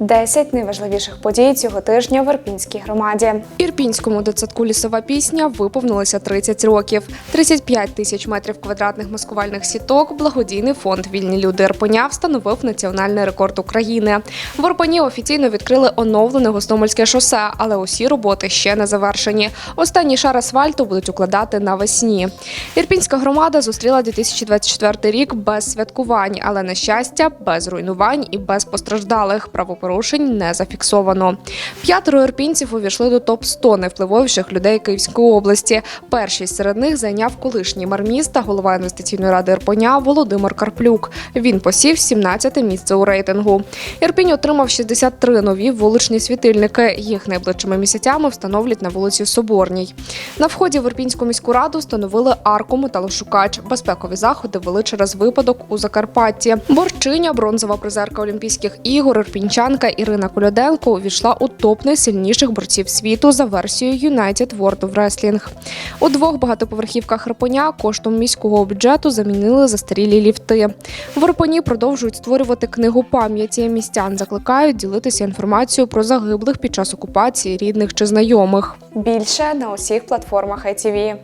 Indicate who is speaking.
Speaker 1: 10 найважливіших подій цього тижня в Ірпінській громаді.
Speaker 2: Ірпінському дитсадку лісова пісня виповнилося 30 років. 35 тисяч метрів квадратних маскувальних сіток. Благодійний фонд Вільні люди Ірпеня встановив національний рекорд України. В Ірпені офіційно відкрили оновлене Гостомельське шосе, але усі роботи ще не завершені. Останній шар асфальту будуть укладати навесні. Ірпінська громада зустріла 2024 рік без святкувань, але на щастя, без руйнувань і без постраждалих. Правопорушень не зафіксовано. П'ятеро ірпінців увійшли до топ 100 найвпливовіших людей Київської області. Першість серед них зайняв колишній мер міста, голова інвестиційної ради Ірпеня Володимир Карплюк. Він посів 17-те місце у рейтингу. Ірпінь отримав 63 нові вуличні світильники. Їх найближчими місяцями встановлять на вулиці Соборній. На вході в Ірпінську міську раду встановили арку металошукач. Безпекові заходи вели через випадок у Закарпатті. Борчиня, бронзова призерка Олімпійських ігор, ірпінчанка Ірина Кольоденко увійшла у топ найсильніших борців світу за версією United World of Wrestling. У двох багатоповерхівках Ірпеня коштом міського бюджету замінили застарілі ліфти. В Ірпені продовжують створювати книгу пам'яті. Містян закликають ділитися інформацією про загиблих під час окупації рідних чи знайомих.
Speaker 1: Більше на усіх платформах ITV.